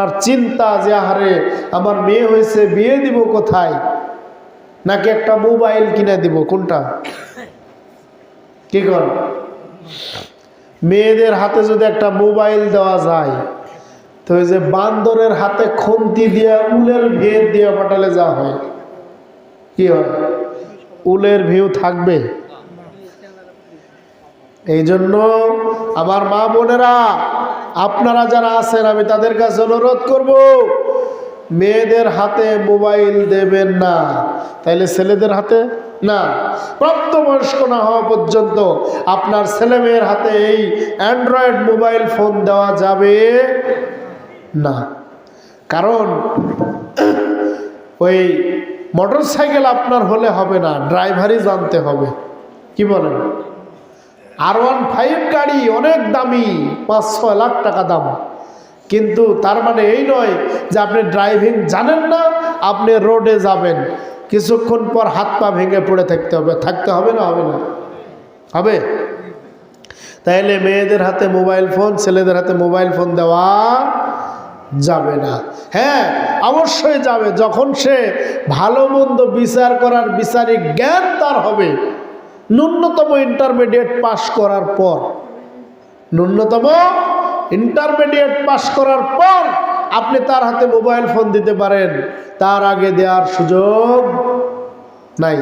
আপনার চিন্তা যে, আহারে, আমার মেয়ে হয়েছে, বিয়ে দিব কোথায়? নাকি একটা মোবাইল কিনে দিব, কোনটা? কি কর? মেয়েদের হাতে যদি একটা মোবাইল দেওয়া যায়, তো ওই যে বান্দরের হাতে খন্তি দিয়ে, উলের ভেদ দিয়ে পাঠালে যা হয়। কি হয়? উলের ভিউ থাকবে? এই জন্য আমার মা বোনেরা, আপনারা যারা আছেন, আমি তাদের কাছে অনুরোধ করব, মেয়েদের হাতে মোবাইল দেবেন না। তাইলে ছেলেদের হাতে? না। প্রাপ্তবয়স্ক না হওয়া পর্যন্ত আপনার ছেলে মেয়ের হাতে এই অ্যান্ড্রয়েড মোবাইল ফোন দেওয়া যাবে না। কারণ ওই মোটর সাইকেল আপনার হলে হবে না, ড্রাইভারই জানতে হবে। কি বলেন? আর ওয়ান ফাইভ গাড়ি অনেক দামি, পাঁচ ছয় লাখ টাকা দাম। কিন্তু তার মানে এই নয় যে আপনি ড্রাইভিং জানেন না, আপনি রোডে যাবেন। কিছুক্ষণ পর হাত পা ভেঙে পড়ে থাকতে হবে। থাকতে হবে না হবে না। হবে? তাইলে মেয়েদের হাতে মোবাইল ফোন ছেলেদের হাতে মোবাইল ফোন দেওয়া যাবে না। হ্যাঁ অবশ্যই যাবে। যখন সে ভালো মন্দ বিচার করার বিচারিক জ্ঞান তার হবে। ন্যূনতম ইন্টারমিডিয়েট পাশ করার পর, ন্যূনতম ইন্টারমিডিয়েট পাশ করার পর আপনি তার হাতে মোবাইল ফোন দিতে পারেন। তার আগে দেওয়ার সুযোগ নাই।